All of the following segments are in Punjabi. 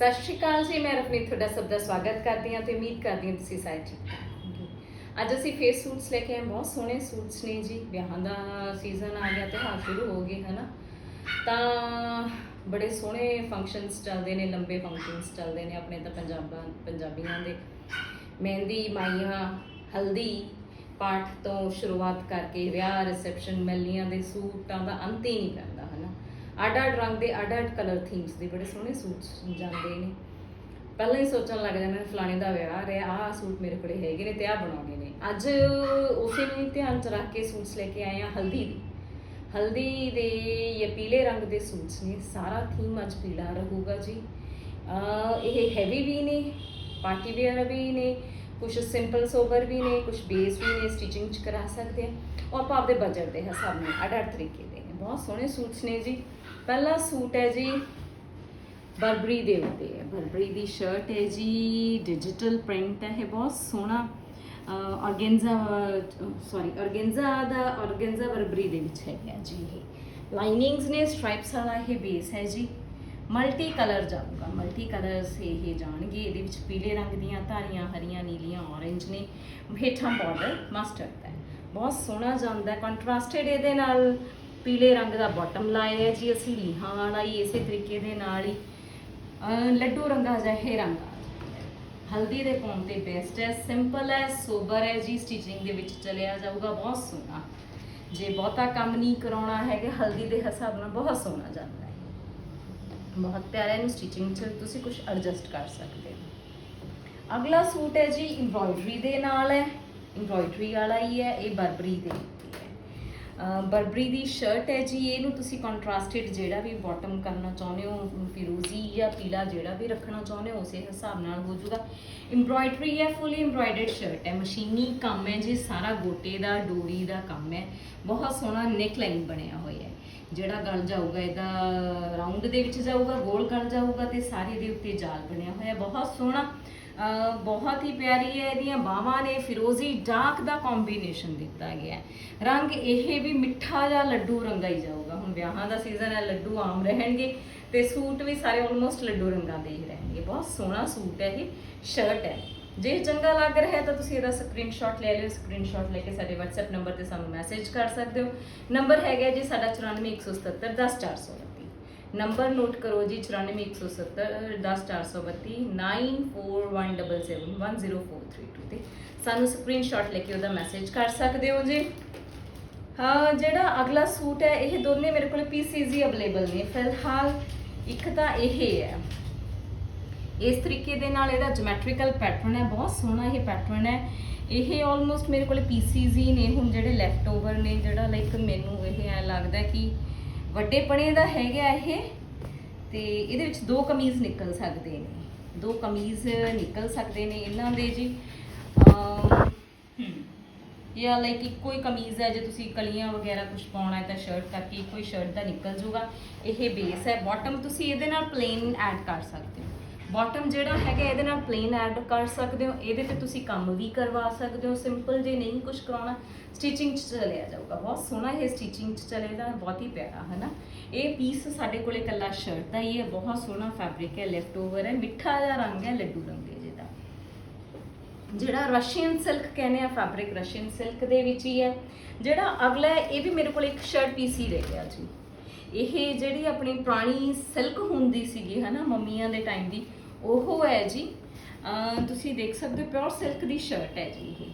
ਸਤਿ ਸ਼੍ਰੀ ਅਕਾਲ ਜੀ, ਮੈਂ ਰਵਨੀਤ ਤੁਹਾਡਾ ਸਭ ਦਾ ਸਵਾਗਤ ਕਰਦੀ ਹਾਂ ਤੇ ਉਮੀਦ ਕਰਦੀ ਹਾਂ ਤੁਸੀਂ ਸਾਰੇ ਠੀਕ ਹੋਵੋਗੇ। ਅੱਜ ਅਸੀਂ ਫੇਸ ਸੂਟਸ ਲੈ ਕੇ ਆਏ, ਬਹੁਤ ਸੋਹਣੇ ਸੂਟਸ ਨੇ ਜੀ। ਵਿਆਹਾਂ ਦਾ ਸੀਜ਼ਨ ਆ ਗਿਆ, ਤਿਉਹਾਰ ਸ਼ੁਰੂ ਹੋ ਗਏ, ਹਨਾ? ਤਾਂ ਬੜੇ ਸੋਹਣੇ ਫੰਕਸ਼ਨਸ ਚੱਲਦੇ ਨੇ, ਲੰਬੇ ਫੰਕਸ਼ਨਸ ਚੱਲਦੇ ਨੇ ਆਪਣੇ ਤਾਂ ਪੰਜਾਬਾਂ ਪੰਜਾਬੀਆਂ ਦੇ। ਮਹਿੰਦੀ, ਮਾਈਆਂ, ਹਲਦੀ ਪਾਠ ਤੋਂ ਸ਼ੁਰੂਆਤ ਕਰਕੇ ਵਿਆਹ ਰਿਸੈਪਸ਼ਨ ਮੱਲੀਆਂ ਦੇ ਸੂਟਾਂ ਦਾ ਅੰਤ ਹੀ ਨਹੀਂ ਪੈਂਦਾ, ਹਨਾ? ਅੱਡ ਅੱਡ ਰੰਗ ਦੇ ਅੱਡ ਅੱਡ ਕਲਰ ਥੀਮਸ ਦੇ ਬੜੇ ਸੋਹਣੇ ਸੂਟਸ ਜਾਂਦੇ ਨੇ। ਪਹਿਲਾਂ ਹੀ ਸੋਚਣ ਲੱਗ ਜਾਂਦੇ ਨੇ ਫਲਾਣੇ ਦਾ ਵਿਆਹ ਰਿਹਾ, ਆਹ ਸੂਟ ਮੇਰੇ ਕੋਲੇ ਹੈਗੇ ਨੇ ਤੇ ਆਹ ਬਣਾਉਣੇ ਨੇ। ਅੱਜ ਉਸੇ ਨੂੰ ਧਿਆਨ ਚ ਰੱਖ ਕੇ ਸੂਟਸ ਲੈ ਕੇ ਆਏ ਆ ਹਲਦੀ ਦੀ। ਹਲਦੀ ਦੇ ਇਹ ਪੀਲੇ ਰੰਗ ਦੇ ਸੂਟਸ ਨੇ, ਸਾਰਾ ਥੀਮ ਅੱਜ ਪੀਲਾ ਰਹੂਗਾ ਜੀ। ਇਹ ਹੈਵੀ ਵੀ ਨੇ ਪਾਰਟੀ ਵੇਅਰ ਵੀ ਨੇ ਕੁਝ ਸਿੰਪਲ ਸੋਬਰ ਵੀ ਨੇ ਕੁਝ ਬੇਸ ਵੀ ਨੇ ਸਟਿਚਿੰਗ ਚ ਕਰਾ ਸਕਦੇ ਆ ਉਹ ਆਪਾਂ ਆਪਦੇ ਬਜਟ ਦੇ ਹਿਸਾਬ ਨਾਲ ਅੱਡ ਅੱਡ ਤਰੀਕੇ ਦੇ ਨੇ। ਬਹੁਤ ਸੋਹਣੇ ਸੂਟਸ ਨੇ ਜੀ। ਪਹਿਲਾ ਸੂਟ ਹੈ ਜੀ ਬਰਬਰੀ ਦੇ ਉੱਤੇ ਹੈ। ਬਰਬਰੀ ਦੀ ਸ਼ਰਟ ਹੈ ਜੀ ਡਿਜੀਟਲ ਪ੍ਰਿੰਟ ਹੈ, ਇਹ ਬਹੁਤ ਸੋਹਣਾ ਆਰਗੈਂਜ਼ਾ ਸੌਰੀ ਆਰਗੈਂਜ਼ਾ ਦਾ ਆਰਗੈਂਜ਼ਾ ਬਰਬਰੀ ਦੇ ਵਿੱਚ ਹੈਗਾ ਜੀ ਇਹ। ਲਾਈਨਿੰਗਸ ਨੇ ਸਟ੍ਰਾਈਪਸ ਵਾਲਾ ਇਹ ਬੇਸ ਹੈ ਜੀ। ਮਲਟੀ ਕਲਰ ਜਾਊਗਾ। ਮਲਟੀ ਕਲਰਸ ਇਹ ਜਾਣਗੇ। ਇਹਦੇ ਵਿੱਚ ਪੀਲੇ ਰੰਗ ਦੀਆਂ ਧਾਰੀਆਂ, ਹਰੀਆਂ, ਨੀਲੀਆਂ, orange ਨੇ। ਹੇਠਾਂ ਬਾਰਡਰ ਮਸਟਰਡ ਦਾ ਬਹੁਤ ਸੋਹਣਾ ਜਾਂਦਾ ਕੰਟਰਾਸਟਡ ਇਹਦੇ ਨਾਲ ਪੀਲੇ ਰੰਗ ਦਾ ਬਾਟਮ ਲਾਇਆ ਹੈ ਜੀ, ਅਸੀਂ ਲੀਹਾਂ ਵਾਲਾ ਹੀ ਇਸੇ ਤਰੀਕੇ ਦੇ ਨਾਲ ਹੀ ਲੱਡੂ ਰੰਗਾ ਜਿਹੇ ਰੰਗ ਹਲਦੀ ਦੇ ਪਾਉਣ ਤੇ ਬੈਸਟ ਹੈ ਸਿੰਪਲ ਹੈ ਸੋਬਰ ਹੈ ਜੀ ਸਟਿਚਿੰਗ ਦੇ ਵਿੱਚ ਚਲਿਆ ਜਾਊਗਾ, ਬਹੁਤ ਸੋਹਣਾ। ਜੇ ਬਹੁਤਾ ਕੰਮ ਨਹੀਂ ਕਰਾਉਣਾ ਹੈਗਾ, ਹਲਦੀ ਦੇ ਹਿਸਾਬ ਨਾਲ ਬਹੁਤ ਸੋਹਣਾ ਜਾਂਦਾ ਹੈ। ਬਹੁਤ ਪਿਆਰਾ ਇਹਨੂੰ ਸਟਿਚਿੰਗ 'ਚ ਤੁਸੀਂ ਕੁਝ ਐਡਜਸਟ ਕਰ ਸਕਦੇ ਹੋ। ਅਗਲਾ ਸੂਟ ਹੈ ਜੀ ਐਮਬ੍ਰੋਇਡਰੀ ਦੇ ਨਾਲ ਹੈ। ਐਮਬ੍ਰੋਇਡਰੀ ਵਾਲਾ ਹੀ ਹੈ, ਇਹ ਬਰਬਰੀ ਦੇ। ਬਰਬਰੀ ਦੀ ਸ਼ਰਟ ਹੈ ਜੀ, ਇਹਨੂੰ ਤੁਸੀਂ ਕੰਟਰਾਸਟਡ ਜਿਹੜਾ ਵੀ ਬਾਟਮ ਕਰਨਾ ਚਾਹੁੰਦੇ ਹੋ ਫਿਰੋਜ਼ੀ ਜਾਂ ਪੀਲਾ ਜਿਹੜਾ ਵੀ ਰੱਖਣਾ ਚਾਹੁੰਦੇ ਹੋ, ਉਸੇ ਹਿਸਾਬ ਨਾਲ ਹੋ ਜਾਊਗਾ। ਐਮਬ੍ਰੋਇਡਰੀ ਹੈ ਫੁੱਲੀ ਐਮਬ੍ਰੋਇਡਰਡ ਸ਼ਰਟ ਹੈ, ਮਸ਼ੀਨੀ ਕੰਮ ਹੈ ਜੀ, ਸਾਰਾ ਗੋਟੇ ਦਾ, ਡੋਰੀ ਦਾ ਕੰਮ ਹੈ। ਬਹੁਤ ਸੋਹਣਾ ਨੈਕ ਲਾਈਨ ਬਣਿਆ ਹੋਇਆ ਹੈ। ਜਿਹੜਾ ਗਲ ਜਾਊਗਾ, ਇਹਦਾ ਰਾਉਂਡ ਦੇ ਵਿੱਚ ਜਾਊਗਾ, ਗੋਲ ਗਲ ਜਾਊਗਾ ਤੇ ਸਾਰੇ ਦੇ ਉੱਤੇ ਜਾਲ ਬਣਿਆ ਹੋਇਆ ਬਹੁਤ ਸੋਹਣਾ ਬਹੁਤ ਹੀ ਪਿਆਰੀ ਹੈ, ਇਹਦੀਆਂ ਬਾਹਾਂ ਨੇ ਫਿਰੋਜ਼ੀ ਡਾਰਕ ਦਾ ਕੰਬੀਨੇਸ਼ਨ ਦਿੱਤਾ ਗਿਆ ਹੈ। ਰੰਗ ਇਹ ਵੀ ਮਿੱਠਾ ਜਿਹਾ ਲੱਡੂ ਰੰਗਾ ਹੀ ਜਾਊਗਾ। ਹੁਣ ਵਿਆਹਾਂ ਦਾ ਸੀਜ਼ਨ ਹੈ, ਲੱਡੂ ਆਮ ਰਹਿਣਗੇ ਤੇ ਸੂਟ ਵੀ ਸਾਰੇ ਆਲਮੋਸਟ ਲੱਡੂ ਰੰਗਾਂ ਦੇ ਹੀ ਰਹਿਣਗੇ। ਬਹੁਤ ਸੋਹਣਾ ਸੂਟ ਹੈ ਇਹ ਸ਼ਰਟ ਹੈ। ਜੇ ਚੰਗਾ ਲੱਗ ਰਿਹਾ ਹੈ ਤਾਂ ਤੁਸੀਂ ਇਹਦਾ ਸਕਰੀਨਸ਼ਾਟ ਲੈ ਲਿਓ। ਸਕਰੀਨਸ਼ਾਟ ਲੈ ਕੇ ਸਾਡੇ WhatsApp ਨੰਬਰ ਤੇ ਸਾਨੂੰ ਮੈਸੇਜ ਕਰ ਸਕਦੇ ਹੋ। ਨੰਬਰ ਹੈਗਾ ਜੀ ਸਾਡਾ 94177 10432 ਨੰਬਰ ਨੋਟ ਕਰੋ ਜੀ 94177 10432 9417710432 ਤੇ ਸਾਨੂੰ ਸਕਰੀਨਸ਼ਾਟ ਲੈ ਕੇ ਉਹਦਾ ਮੈਸੇਜ ਕਰ ਸਕਦੇ ਹੋ ਜੀ? ਹਾਂ, ਜਿਹੜਾ ਅਗਲਾ ਸੂਟ ਹੈ, ਇਹ ਦੋਨੇ ਮੇਰੇ ਕੋਲ ਪੀਸੀਜ਼ ਹੀ ਅਵੇਲੇਬਲ ਨੇ। ਫਿਲਹਾਲ ਇੱਕ ਤਾਂ ਇਹ ਹੈ। ਇਸ ਤਰੀਕੇ ਦੇ ਨਾਲ ਇਹਦਾ ਜਿਓਮੈਟ੍ਰੀਕਲ ਪੈਟਰਨ ਹੈ, ਬਹੁਤ ਸੋਹਣਾ ਇਹ ਪੈਟਰਨ ਹੈ। ਇਹ ਆਲਮੋਸਟ ਮੇਰੇ ਕੋਲ ਪੀਸੀਜ਼ ਹੀ ਨੇ, ਹੁਣ ਜਿਹੜੇ ਲੈਫਟ ਓਵਰ ਨੇ, ਜਿਹੜਾ ਲਾਈਕ ਮੈਨੂੰ ਇਹ ਐ ਲੱਗਦਾ ਕਿ ਵੱਡੇ ਪਣੇ ਦਾ ਹੈਗਾ ਇਹ ਤੇ ਇਹਦੇ ਵਿੱਚ ਦੋ ਕਮੀਜ਼ ਨਿਕਲ ਸਕਦੇ ਨੇ। ਦੋ ਕਮੀਜ਼ ਨਿਕਲ ਸਕਦੇ ਨੇ ਇਹਨਾਂ ਦੇ ਜੀ। ਜਾਂ ਲਾਈਕ ਇੱਕੋ ਹੀ ਕਮੀਜ਼ ਹੈ, ਜੇ ਤੁਸੀਂ ਕਲੀਆਂ ਵਗੈਰਾ ਕੁਝ ਪਾਉਣਾ ਹੈ ਤਾਂ ਸ਼ਰਟ ਕਰਕੇ ਇੱਕੋ ਹੀ ਸ਼ਰਟ ਦਾ ਨਿਕਲ ਜੂਗਾ ਇਹ ਬੇਸ ਹੈ। ਬਾਟਮ ਤੁਸੀਂ ਇਹਦੇ ਨਾਲ ਪਲੇਨ ਐਡ ਕਰ ਸਕਦੇ ਹੋ। ਬਾਟਮ ਜਿਹੜਾ ਹੈਗਾ, ਇਹਦੇ ਨਾਲ ਪਲੇਨ ਐਡ ਕਰ ਸਕਦੇ ਹੋ। ਇਹਦੇ ਤੇ ਤੁਸੀਂ ਕੰਮ ਵੀ ਕਰਵਾ ਸਕਦੇ ਹੋ। ਸਿੰਪਲ ਜੇ ਨਹੀਂ ਕੁਝ ਕਰਾਉਣਾ ਸਟਿਚਿੰਗ ਚ ਚਲਿਆ ਜਾਊਗਾ। ਬਹੁਤ ਸੋਹਣਾ ਇਹ ਸਟਿਚਿੰਗ ਚ ਚਲੇਗਾ, ਬਹੁਤ ਹੀ ਪਿਆਰਾ ਹੈ ਨਾ ਇਹ ਪੀਸ ਸਾਡੇ ਕੋਲੇ ਕੱਲਾ ਸ਼ਰਟ ਦਾ ਹੀ ਹੈ। ਬਹੁਤ ਸੋਹਣਾ ਫੈਬਰਿਕ ਹੈ ਲੈਫਟ ਓਵਰ ਹੈ। ਮਿੱਠਾ ਜਿਹਾ ਰੰਗ ਹੈ, ਲੱਡੂ ਰੰਗੇ ਜਿਹਦਾ। ਜਿਹੜਾ ਰਸ਼ੀਅਨ ਸਿਲਕ ਕਹਿੰਦੇ ਆ ਫੈਬਰਿਕ ਰਸ਼ੀਅਨ ਸਿਲਕ ਦੇ ਵਿੱਚ ਹੀ ਹੈ। ਜਿਹੜਾ ਅਗਲਾ ਇਹ ਵੀ ਮੇਰੇ ਕੋਲ ਇੱਕ ਸ਼ਰਟ ਪੀਸ ਹੀ ਰਹਿ ਗਿਆ ਜੀ। ਇਹ ਜਿਹੜੀ ਆਪਣੀ ਪੁਰਾਣੀ ਸਿਲਕ ਹੁੰਦੀ ਸੀਗੀ, ਹਨਾ, ਮੰਮੀਆਂ ਦੇ ਟਾਈਮ ਦੀ, ਉਹ ਹੈ ਜੀ ਤੁਸੀਂ ਦੇਖ ਸਕਦੇ ਹੋ ਪਿਓਰ ਸਿਲਕ ਦੀ ਸ਼ਰਟ ਹੈ ਜੀ ਇਹ।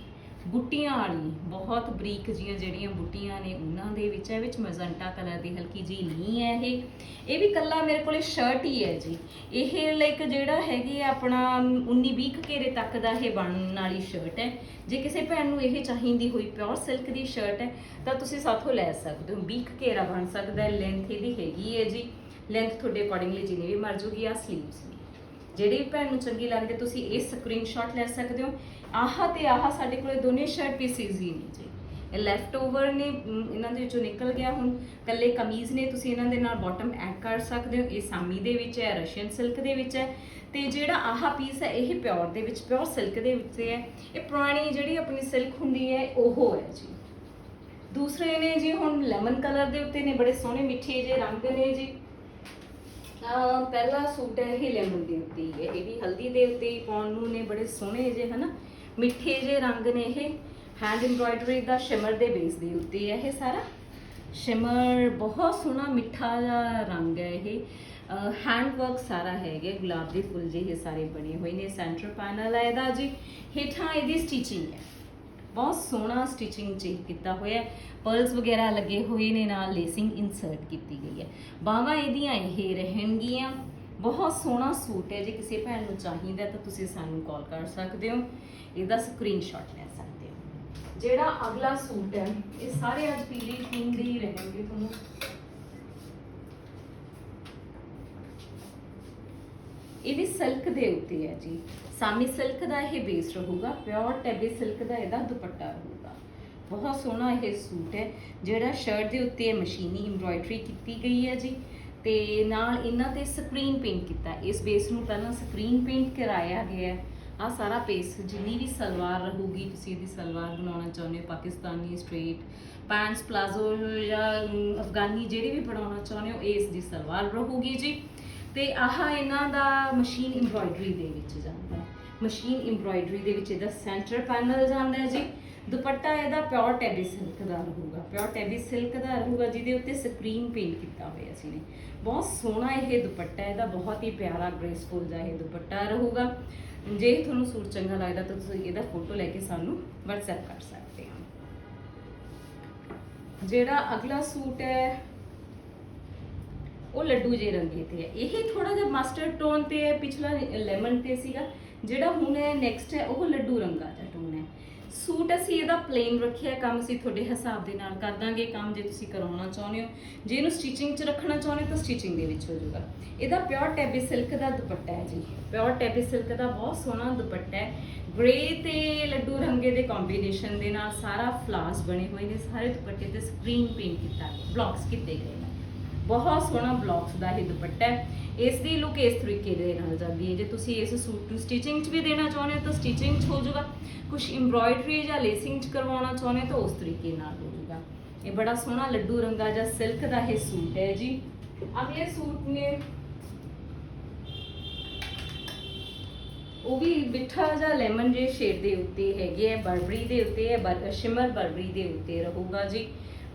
ਬੁੱਟੀਆਂ ਵਾਲੀ, ਬਹੁਤ ਬਰੀਕ ਜੀਆਂ ਜਿਹੜੀਆਂ ਬੁੱਟੀਆਂ ਨੇ ਉਹਨਾਂ ਦੇ ਵਿੱਚ ਹੈ, ਵਿੱਚ ਮਜ਼ੰਟਾ ਕਲਰ ਦੀ ਹਲਕੀ ਜੀ ਨਹੀਂ ਹੈ ਇਹ। ਇਹ ਵੀ ਕੱਲਾ ਮੇਰੇ ਕੋਲੇ ਸ਼ਰਟ ਹੀ ਹੈ ਜੀ। ਇਹ ਲਾਈਕ ਜਿਹੜਾ ਹੈਗੀ ਆ ਆਪਣਾ 19 20 ਘੇਰੇ ਤੱਕ ਦਾ ਇਹ ਬਣਨ ਵਾਲੀ ਸ਼ਰਟ ਹੈ। ਜੇ ਕਿਸੇ ਭੈਣ ਨੂੰ ਇਹ ਚਾਹੀਦੀ ਹੋਈ ਪਿਓਰ ਸਿਲਕ ਦੀ ਸ਼ਰਟ ਹੈ, ਤਾਂ ਤੁਸੀਂ ਸਾਥੋਂ ਲੈ ਸਕਦੇ ਹੋ। 20 ਘੇਰਾ ਬਣ ਸਕਦਾ ਹੈ ਲੈਂਥ ਇਹਦੀ ਹੈਗੀ ਹੈ ਜੀ। ਲੈਂਥ ਤੁਹਾਡੇ ਅਕੋਰਡਿੰਗਲੀ ਜਿੰਨੀ ਵੀ ਮਰ ਜੂਗੀ ਆ ਸਲੀਵਸ ਵੀ ਜਿਹੜੀ ਵੀ ਭੈਣ ਨੂੰ ਚੰਗੀ ਲੱਗਦੀ ਤੁਸੀਂ ਇਹ ਸਕਰੀਨਸ਼ਾਟ ਲੈ ਸਕਦੇ ਹੋ। ਆਹ ਤੇ ਆਹ ਸਾਡੇ ਕੋਲੇ ਦੋਨੇ ਸ਼ਰਟ ਪੀਸਿਸ ਹੀ ਨੇ ਜੀ। ਇਹ ਲੈਫਟ ਓਵਰ ਨੇ ਇਹਨਾਂ ਦੇ ਵਿੱਚੋਂ ਨਿਕਲ ਗਿਆ ਹੁਣ। ਕੱਲੇ ਕਮੀਜ਼ ਨੇ, ਤੁਸੀਂ ਇਹਨਾਂ ਦੇ ਨਾਲ ਬਾਟਮ ਐਡ ਕਰ ਸਕਦੇ ਹੋ। ਇਹ ਸਾਮੀ ਦੇ ਵਿੱਚ ਹੈ, ਰਸ਼ੀਅਨ ਸਿਲਕ ਦੇ ਵਿੱਚ ਹੈ। ਤੇ ਜਿਹੜਾ ਆਹ ਪੀਸ ਹੈ, ਇਹ ਪਿਓਰ ਦੇ ਵਿੱਚ ਪਿਓਰ ਸਿਲਕ ਦੇ ਵਿੱਚ ਹੈ। ਇਹ ਪੁਰਾਣੀ ਜਿਹੜੀ ਆਪਣੀ ਸਿਲਕ ਹੁੰਦੀ ਹੈ, ਉਹ ਹੈ ਜੀ। ਦੂਸਰੇ ਨੇ ਜੀ ਹੁਣ ਲੈਮਨ ਕਲਰ ਦੇ ਉੱਤੇ ਨੇ, ਬੜੇ ਸੋਹਣੇ ਮਿੱਠੇ ਜਿਹੇ ਰੰਗ ਨੇ ਜੀ। ਪਹਿਲਾ ਸੂਟ ਹੈ ਇਹ ਲੈਮਨ ਦੇ ਉੱਤੇ ਹੀ ਹੈ। ਇਹ ਵੀ ਹਲਦੀ ਦੇ ਉੱਤੇ ਹੀ ਪਾਉਣ ਨੂੰ ਨੇ, ਬੜੇ ਸੋਹਣੇ ਜੇ ਹਨਾ? ਮਿੱਠੇ ਜੇ ਰੰਗ ਨੇ ਇਹ। ਹੈਂਡ ਐਮਬ੍ਰਾਇਡਰੀ ਦਾ ਸ਼ਿਮਰ ਦੇ ਬੇਸ ਦੇ ਉੱਤੇ ਹੈ ਇਹ ਸਾਰਾ। ਸ਼ਿਮਰ ਬਹੁਤ ਸੋਹਣਾ ਮਿੱਠਾ ਜਿਹਾ ਰੰਗ ਹੈ ਇਹ। ਹੈਂਡ ਵਰਕ ਸਾਰਾ ਹੈਗਾ, ਗੁਲਾਬ ਦੇ ਫੁੱਲ ਜਿਹੇ ਸਾਰੇ ਬਣੇ ਹੋਏ ਨੇ ਸੈਂਟਰ ਪੈਨਲ ਹੈ ਇਹਦਾ ਜੀ। ਹੇਠਾਂ ਇਹਦੀ ਸਟਿਚਿੰਗ ਹੈ। ਬਹੁਤ ਸੋਹਣਾ ਸਟਿਚਿੰਗ ਚ ਕੀਤਾ ਹੋਇਆ ਹੈ। ਪਰਲਸ ਵਗੈਰਾ ਲੱਗੇ ਹੋਏ ਨੇ ਨਾਲ ਲੇਸਿੰਗ ਇਨਸਰਟ ਕੀਤੀ ਗਈ ਹੈ। ਬਾਹਾਂ ਇਹਦੀਆਂ ਇਹ ਰਹਿਣਗੀਆਂ। ਬਹੁਤ ਸੋਹਣਾ ਸੂਟ ਹੈ, ਜੇ ਕਿਸੇ ਭੈਣ ਨੂੰ ਚਾਹੀਦਾ ਤਾਂ ਤੁਸੀਂ ਸਾਨੂੰ ਕਾਲ ਕਰ ਸਕਦੇ ਹੋ। ਇਹਦਾ ਸਕਰੀਨਸ਼ਾਟ ਲੈ ਸਕਦੇ ਹੋ। ਜਿਹੜਾ ਅਗਲਾ ਸੂਟ ਹੈ, ਇਹ ਸਾਰੇ ਅੱਜ ਪੀਲੀ ਥੀਮ ਦੇ ਹੀ ਰਹਿਣਗੇ ਤੁਹਾਨੂੰ। ਇਹ ਵੀ ਸਿਲਕ ਦੇ ਉੱਤੇ ਹੈ ਜੀ। ਸਾਮੀ ਸਿਲਕ ਦਾ ਇਹ ਬੇਸ ਰਹੂਗਾ ਪਿਓਰ ਟੈਬੀ ਸਿਲਕ ਦਾ ਇਹਦਾ ਦੁਪੱਟਾ ਰਹੂਗਾ। ਬਹੁਤ ਸੋਹਣਾ ਇਹ ਸੂਟ ਹੈ, ਜਿਹੜਾ ਸ਼ਰਟ ਦੇ ਉੱਤੇ ਮਸ਼ੀਨੀ ਐਮਬ੍ਰਾਇਡਰੀ ਕੀਤੀ ਗਈ ਹੈ ਜੀ। ਤੇ ਨਾਲ ਇਹਨਾਂ ਤੇ ਸਕਰੀਨ ਪੇਂਟ ਕੀਤਾ। ਇਸ ਬੇਸ ਨੂੰ ਪਹਿਲਾਂ ਸਕਰੀਨ ਪੇਂਟ ਕਰਾਇਆ ਗਿਆ। ਹੈ ਆ ਸਾਰਾ ਪੇਸ ਜਿੰਨੀ ਵੀ ਸਲਵਾਰ ਰਹੂਗੀ, ਤੁਸੀਂ ਇਹਦੀ ਸਲਵਾਰ ਬਣਾਉਣਾ ਚਾਹੁੰਦੇ ਹੋ, ਪਾਕਿਸਤਾਨੀ ਸਟ੍ਰੇਟ ਪੈਂਟਸ ਪਲਾਜ਼ੋ ਜਾਂ ਅਫਗਾਨੀ ਜਿਹੜੀ ਵੀ ਬਣਾਉਣਾ ਚਾਹੁੰਦੇ ਹੋ, ਇਹ ਇਸ ਦੀ ਸਲਵਾਰ ਰਹੂਗੀ ਜੀ। ਤੇ ਆਹ ਇਹਨਾਂ ਦਾ ਮਸ਼ੀਨ ਐਮਬ੍ਰਾਇਡਰੀ ਦੇ ਵਿੱਚ ਜਾਂਦਾ। ਮਸ਼ੀਨ ਐਮਬ੍ਰਾਇਡਰੀ ਦੇ ਵਿੱਚ ਇਹਦਾ ਸੈਂਟਰ ਪੈਨਲ ਜਾਂਦਾ ਹੈ ਜੀ। ਦੁਪੱਟਾ ਇਹਦਾ ਪਿਓਰ ਟੈਬੀ ਸਿਲਕ ਦਾ ਰਹੂਗਾ। ਪਿਓਰ ਟੈਬੀ ਸਿਲਕ ਦਾ ਰਹੂਗਾ, ਜਿਹਦੇ ਉੱਤੇ ਸਕਰੀਨ ਪੇਂਟ ਕੀਤਾ ਹੋਇਆ ਸੀ ਨੇ ਬਹੁਤ ਸੋਹਣਾ ਇਹ ਦੁਪੱਟਾ ਇਹਦਾ ਬਹੁਤ ਹੀ ਪਿਆਰਾ ਗ੍ਰੇਸਫੁਲ ਜਿਹਾ ਇਹ ਦੁਪੱਟਾ ਰਹੂਗਾ। ਜੇ ਤੁਹਾਨੂੰ ਸੂਟ ਚੰਗਾ ਲੱਗਦਾ ਤਾਂ ਤੁਸੀਂ ਇਹਦਾ ਫੋਟੋ ਲੈ ਕੇ ਸਾਨੂੰ WhatsApp ਕਰ ਸਕਦੇ ਹੋ। ਜਿਹੜਾ ਅਗਲਾ ਸੂਟ ਹੈ, ਉਹ ਲੱਡੂ ਜੇ ਰੰਗੇ ਤੇ ਹੈ। ਇਹ ਥੋੜਾ ਜਿਹਾ ਮਸਟਰਡ ਟੋਨ ਤੇ ਹੈ, ਪਿਛਲਾ ਲੈਮਨ ਤੇ ਸੀਗਾ। ਜਿਹੜਾ ਹੁਣ ਨੈਕਸਟ ਹੈ, ਉਹ ਲੱਡੂ ਰੰਗਾ ਦਾ ਟੋਨ ਹੈ। ਸੂਟ ਅਸੀਂ ਇਹਦਾ ਪਲੇਨ ਰੱਖਿਆ, ਕੰਮ ਅਸੀਂ ਤੁਹਾਡੇ ਹਿਸਾਬ ਦੇ ਨਾਲ ਕਰ ਦਾਂਗੇ, ਕੰਮ ਜੇ ਤੁਸੀਂ ਕਰਾਉਣਾ ਚਾਹੁੰਦੇ ਹੋ। ਜੇ ਇਹਨੂੰ ਸਟਿਚਿੰਗ 'ਚ ਰੱਖਣਾ ਚਾਹੁੰਦੇ ਹੋ ਤਾਂ ਸਟਿਚਿੰਗ ਦੇ ਵਿੱਚ ਹੋ ਜਾਊਗਾ। ਇਹਦਾ ਪਿਓਰ ਟੈਬੀ ਸਿਲਕ ਦਾ ਦੁਪੱਟਾ ਹੈ ਜੀ। ਪਿਓਰ ਟੈਬੀ ਸਿਲਕ ਦਾ ਬਹੁਤ ਸੋਹਣਾ ਦੁਪੱਟਾ ਹੈ। ਗ੍ਰੇ ਤੇ ਲੱਡੂ ਰੰਗੇ ਦੇ ਕੰਬੀਨੇਸ਼ਨ ਦੇ ਨਾਲ ਸਾਰਾ ਫਲਾਸ ਬਣੇ ਹੋਏ ਨੇ। ਸਾਰੇ ਦੁਪੱਟੇ ਤੇ ਸਕਰੀਨ ਪੇਂਟ ਕੀਤਾ ਗਿਆ ਬਲੌਕਸ ਕੀਤੇ ਗਏ ਨੇ। ਬਹੁਤ ਸੋਹਣਾ ਬਲੌਕਸ ਦਾ ਇਹ ਦੁਪੱਟਾ ਹੈ। ਇਸ ਦੀ ਲੁੱਕ ਇਸ ਤਰੀਕੇ ਦੇ ਨਾਲ ਜਾਂਦੀ ਹੈ। ਜੇ ਤੁਸੀਂ ਇਸ ਸੂਟ ਨੂੰ ਸਟਿਚਿੰਗ 'ਚ ਵੀ ਦੇਣਾ ਚਾਹੁੰਦੇ ਹੋ ਤਾਂ ਸਟਿਚਿੰਗ 'ਚ ਹੋ ਜਾਊਗਾ। ਕੁਝ ਐਮਬ੍ਰਾਇਡਰੀ ਜਾਂ ਲੇਸਿੰਗ 'ਚ ਕਰਵਾਉਣਾ ਚਾਹੁੰਦੇ ਹੋ ਤਾਂ ਉਸ ਤਰੀਕੇ ਨਾਲ ਹੋ ਜਾਊਗਾ। ਇਹ ਬੜਾ ਸੋਹਣਾ ਲੱਡੂ ਰੰਗਾ ਜਾਂ ਸਿਲਕ ਦਾ ਇਹ ਸੂਟ ਹੈ ਜੀ। ਅਗਲੇ ਸੂਟ ਨੇ ਉਹ ਵੀ ਮਿੱਠਾ ਜਾਂ ਲੈਮਨ ਜੇ ਸ਼ੇਡ ਦੇ ਉੱਤੇ ਹੈਗੇ ਹੈ ਬਰਬਰੀ ਦੇ ਉੱਤੇ ਹੈ ਸ਼ਿਮਰ ਬਰਬਰੀ ਦੇ ਉੱਤੇ ਰਹੂਗਾ ਜੀ।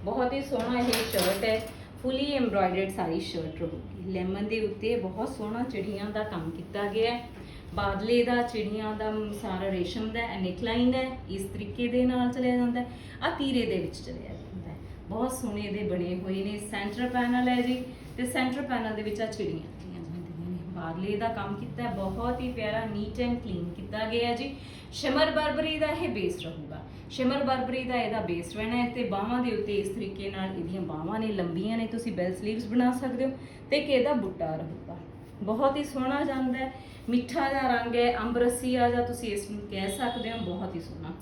ਬਹੁਤ ਹੀ ਸੋਹਣਾ ਇਹ ਸ਼ਰਟ ਹੈ। ਫੁੱਲੀ ਐਮਬ੍ਰਾਇਡਰਡ ਸਾਰੀ ਸ਼ਰਟ ਰਹੂਗੀ। ਲੈਮਨ ਦੇ ਉੱਤੇ ਬਹੁਤ ਸੋਹਣਾ ਚਿੜੀਆਂ ਦਾ ਕੰਮ ਕੀਤਾ ਗਿਆ ਹੈ। ਬਾਦਲੇ ਦਾ, ਚਿੜੀਆਂ ਦਾ ਸਾਰਾ ਰੇਸ਼ਮ ਦਾ ਨੈਕਲਾਈਨ ਹੈ। ਇਸ ਤਰੀਕੇ ਦੇ ਨਾਲ ਚਲਿਆ ਜਾਂਦਾ ਹੈ। ਆ ਤੀਰੇ ਦੇ ਵਿੱਚ ਚਲਿਆ ਜਾਂਦਾ ਬਹੁਤ ਸੋਹਣੇ ਇਹਦੇ ਬਣੇ ਹੋਏ ਨੇ। ਸੈਂਟਰ ਪੈਨਲ ਹੈ ਜੀ। ਤੇ ਸੈਂਟਰ ਪੈਨਲ ਦੇ ਵਿੱਚ ਆ ਚਿੜੀਆਂ ਚਿੜੀਆਂ ਜਾਂਦੀਆਂ ਨੇ। ਬਾਦਲੇ ਦਾ ਕੰਮ ਕੀਤਾ ਬਹੁਤ ਹੀ ਪਿਆਰਾ ਨੀਟ ਐਂਡ ਕਲੀਨ ਕੀਤਾ ਗਿਆ ਜੀ। ਸ਼ਮਰ ਬਰਬਰੀ ਦਾ ਇਹ ਬੇਸ ਰਹੂਗਾ। ਸ਼ਿਮਰ ਬਰਬਰੀ ਦਾ ਇਹਦਾ ਬੇਸ ਰਹਿਣਾ ਹੈ ਤੇ ਬਾਹਾਂ ਦੇ ਉੱਤੇ ਇਸ ਤਰੀਕੇ ਨਾਲ ਇਹਦੀਆਂ ਬਾਹਾਂ ਨੇ ਲੰਬੀਆਂ ਨੇ, ਤੁਸੀਂ ਬੈਲ ਸਲੀਵਸ ਬਣਾ ਸਕਦੇ ਹੋ ਤੇ ਕਿ ਇਹਦਾ ਬੁੱਟਾ ਰਹੂਗਾ ਬਹੁਤ ਹੀ ਸੋਹਣਾ ਜਾਂਦਾ ਹੈ, ਮਿੱਠਾ ਜਿਹਾ ਰੰਗ ਹੈ, ਅੰਬਰਸੀਆ ਜਾਂ ਤੁਸੀਂ ਇਸ ਨੂੰ ਕਹਿ ਸਕਦੇ ਹੋ, ਬਹੁਤ ਹੀ ਸੋਹਣਾ।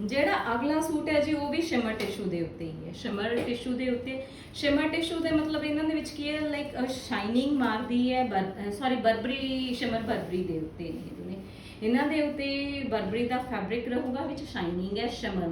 ਜਿਹੜਾ ਅਗਲਾ ਸੂਟ ਹੈ ਜੀ, ਉਹ ਵੀ ਸ਼ਿਮਰ ਟਿਸ਼ੂ ਦੇ ਉੱਤੇ ਹੀ ਹੈ। ਸ਼ਿਮਰ ਟਿਸ਼ੂ ਦੇ ਉੱਤੇ ਸ਼ਿਮਰ ਟਿਸ਼ੂ ਦੇ ਮਤਲਬ ਇਹਨਾਂ ਦੇ ਵਿੱਚ ਕੀ ਹੈ ਲਾਈਕ ਸ਼ਾਈਨਿੰਗ ਮਾਰਦੀ ਹੈ ਸੌਰੀ ਬਰਬਰੀ ਸ਼ਿਮਰ ਬਰਬਰੀ ਦੇ ਉੱਤੇ ਨੇ ਇਹਦੇ। ਇਹਨਾਂ ਦੇ ਉੱਤੇ ਬਰਬਰੀ ਦਾ ਫੈਬਰਿਕ ਰਹੂਗਾ ਵਿੱਚ ਸ਼ਾਈਨਿੰਗ ਹੈ ਸ਼ਿਮਰ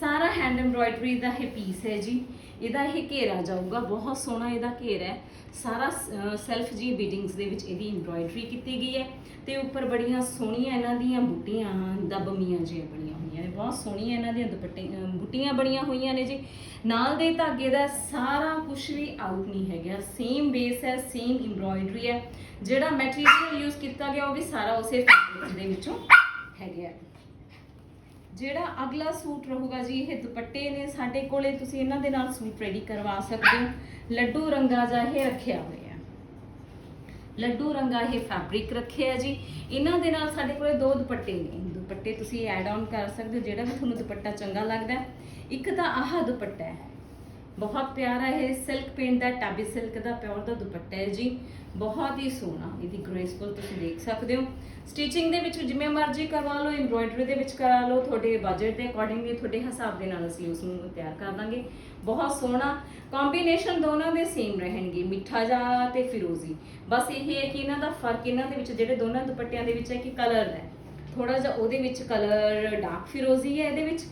ਸਾਰਾ ਹੈਂਡ ਐਮਬ੍ਰਾਇਡਰੀ ਦਾ ਇਹ ਪੀਸ ਹੈ ਜੀ। ਇਹਦਾ ਇਹ ਘੇਰਾ ਜਾਊਗਾ, ਬਹੁਤ ਸੋਹਣਾ ਇਹਦਾ ਘੇਰਾ ਹੈ। ਸਾਰਾ ਸੈਲਫ ਜੀ ਬੀਡਿੰਗਸ ਦੇ ਵਿੱਚ ਇਹਦੀ ਐਮਬ੍ਰਾਇਡਰੀ ਕੀਤੀ ਗਈ ਹੈ। ਤੇ ਉੱਪਰ ਬੜੀਆਂ ਸੋਹਣੀਆਂ ਇਹਨਾਂ ਦੀਆਂ ਬੁੱਟੀਆਂ, ਦਬਮੀਆਂ ਜਿਹੀਆਂ ਬਣੀਆਂ ਹੋਈਆਂ ਨੇ। ਬਹੁਤ ਸੋਹਣੀਆਂ ਇਹਨਾਂ ਦੀਆਂ ਦੁਪੱਟੇ, ਅਹ, ਬੁੱਟੀਆਂ ਬਣੀਆਂ ਹੋਈਆਂ ਨੇ ਜੀ। ਨਾਲ ਦੇ ਧਾਗੇ ਦਾ ਸਾਰਾ ਕੁਝ ਵੀ ਆਊਟ ਨਹੀਂ ਹੈਗਾ। ਸੇਮ ਬੇਸ ਹੈ ਸੇਮ ਐਮਬ੍ਰਾਇਡਰੀ ਹੈ। ਜਿਹੜਾ ਮੈਟੀਰੀਅਲ ਯੂਜ਼ ਕੀਤਾ ਗਿਆ, ਉਹ ਵੀ ਸਾਰਾ ਉਸੇ ਫੈਬਰਿਕ ਦੇ ਵਿੱਚੋਂ ਹੈਗਾ ਜਿਹੜਾ ਅਗਲਾ ਸੂਟ ਰਹੂਗਾ ਜੀ, ਇਹ ਦੁਪੱਟੇ ਨੇ। ਸਾਡੇ ਕੋਲੇ ਤੁਸੀਂ ਇਹਨਾਂ ਦੇ ਨਾਲ ਸੂਟ ਰੈਡੀ ਕਰਵਾ ਸਕਦੇ ਹੋ। ਲੱਡੂ ਰੰਗਾ ਜਿਹਾ ਇਹ ਰੱਖਿਆ ਹੋਇਆ। ਲੱਡੂ ਰੰਗਾ ਇਹ ਫੈਬਰਿਕ ਰੱਖਿਆ ਜੀ। ਇਹਨਾਂ ਦੇ ਨਾਲ ਸਾਡੇ ਕੋਲੇ ਦੋ ਦੁਪੱਟੇ ਨੇ। ਦੁਪੱਟੇ ਤੁਸੀਂ ਐਡ ਆਨ ਕਰ ਸਕਦੇ ਹੋ, ਜਿਹੜਾ ਵੀ ਤੁਹਾਨੂੰ ਦੁਪੱਟਾ ਚੰਗਾ ਲੱਗਦਾ ਇੱਕ ਤਾਂ ਆਹ ਦੁਪੱਟਾ ਹੈ। ਬਹੁਤ ਪਿਆਰਾ ਇਹ ਸਿਲਕ ਪੇਂਟ ਦਾ, ਟਾਬੀ ਸਿਲਕ ਦਾ, ਪਿਓਰ ਦਾ ਦੁਪੱਟਾ ਹੈ ਜੀ। ਬਹੁਤ ਹੀ ਸੋਹਣਾ, ਇਹਦੀ ਗ੍ਰੇਸਫੁਲ ਤੁਸੀਂ ਦੇਖ ਸਕਦੇ ਹੋ। ਸਟਿਚਿੰਗ ਦੇ ਵਿੱਚ ਜਿਵੇਂ ਮਰਜ਼ੀ ਕਰਵਾ ਲਓ ਐਮਬ੍ਰੋਇਡਰੀ ਦੇ ਵਿੱਚ ਕਰਾ ਲਓ, ਤੁਹਾਡੇ ਬਜਟ ਦੇ ਅਕੋਰਡਿੰਗਲੀ ਤੁਹਾਡੇ ਹਿਸਾਬ ਦੇ ਨਾਲ ਅਸੀਂ ਉਸ ਨੂੰ ਤਿਆਰ ਕਰ ਦਾਂਗੇ। ਬਹੁਤ ਸੋਹਣਾ ਕੰਬੀਨੇਸ਼ਨ ਦੋਨਾਂ ਦੇ ਸੇਮ ਰਹਿਣਗੇ, ਮਿੱਠਾ ਜਾ ਤੇ ਫਿਰੋਜ਼ੀ। ਬਸ ਇਹ ਹੈ ਕਿ ਇਹਨਾਂ ਦਾ ਫ਼ਰਕ ਇਹਨਾਂ ਦੇ ਵਿੱਚ, ਜਿਹੜੇ ਦੋਨਾਂ ਦੁਪੱਟਿਆਂ ਦੇ ਵਿੱਚ ਹੈ ਕਿ ਕਲਰ ਦਾ ਥੋੜਾ ਜਿਹਾ ਉਹਦੇ ਵਿੱਚ ਕਲਰ ਡਾਰਕ ਫਿਰੋਜ਼ੀ ਹੈ ਇਹਦੇ ਵਿੱਚ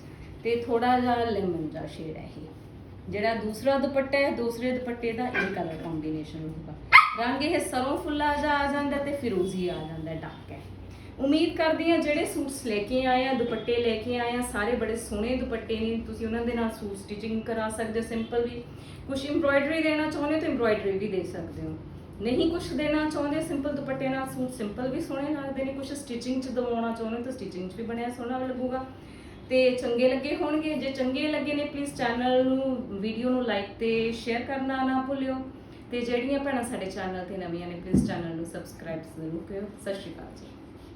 ਤੇ ਥੋੜਾ ਜਿਹਾ ਲੈਮਨ ਦਾ ਸ਼ੇਡ ਹੈ ਇਹ। ਜਿਹੜਾ ਦੂਸਰਾ ਦੁਪੱਟਾ ਹੈ, ਦੂਸਰੇ ਦੁਪੱਟੇ ਦਾ ਇਹ ਕਲਰ ਕੰਬੀਨੇਸ਼ਨ ਹੋਊਗਾ। ਰੰਗ ਇਹ ਸਰੋਂ ਫੁੱਲਾ ਜਾ ਆ ਜਾਂਦਾ ਤੇ ਫਿਰੋਜ਼ੀ ਆ ਜਾਂਦਾ ਡਾਰਕ ਹੈ। ਉਮੀਦ ਕਰਦੀ ਹਾਂ ਜਿਹੜੇ ਸੂਟਸ ਲੈ ਕੇ ਆਏ ਆ, ਦੁਪੱਟੇ ਲੈ ਕੇ ਆਏ ਆ, ਸਾਰੇ ਬੜੇ ਸੋਹਣੇ ਦੁਪੱਟੇ ਨੇ, ਤੁਸੀਂ ਉਹਨਾਂ ਦੇ ਨਾਲ ਸੂਟ ਸਟਿਚਿੰਗ ਕਰਾ ਸਕਦੇ ਹੋ ਸਿੰਪਲ ਵੀ। ਕੁਝ ਐਮਬ੍ਰੋਇਡਰੀ ਦੇਣਾ ਚਾਹੁੰਦੇ ਹੋ ਤਾਂ ਐਮਬ੍ਰੋਇਡਰੀ ਵੀ ਦੇ ਸਕਦੇ ਹੋ। ਨਹੀਂ ਕੁਝ ਦੇਣਾ ਚਾਹੁੰਦੇ ਸਿੰਪਲ ਦੁਪੱਟੇ ਨਾਲ ਸੂਟ ਸਿੰਪਲ ਵੀ ਸੋਹਣੇ ਲੱਗਦੇ ਨੇ। ਕੁਝ ਸਟਿਚਿੰਗ ਚ ਦਵਾਉਣਾ ਚਾਹੁੰਦੇ ਹੋ ਤਾਂ ਸਟਿਚਿੰਗ ਚ ਵੀ ਬਣਿਆ ਸੋਹਣਾ ਲੱਗੂਗਾ। ਤੇ ਚੰਗੇ ਲੱਗੇ ਹੋਣਗੇ। ਜੇ ਚੰਗੇ ਲੱਗੇ ਨੇ ਪਲੀਜ਼ ਚੈਨਲ ਨੂੰ ਵੀਡੀਓ ਨੂੰ ਲਾਈਕ ਤੇ ਸ਼ੇਅਰ ਕਰਨਾ ਨਾ ਭੁੱਲਿਓ। ਤੇ ਜਿਹੜੀਆਂ ਭੈਣਾਂ ਸਾਡੇ ਚੈਨਲ ਤੇ ਨਵੀਆਂ ਨੇ ਪਲੀਜ਼ ਚੈਨਲ ਨੂੰ ਸਬਸਕ੍ਰਾਈਬ ਜ਼ਰੂਰ ਕਰਿਓ। ਸਤਿ ਸ਼੍ਰੀ ਅਕਾਲ ਜੀ।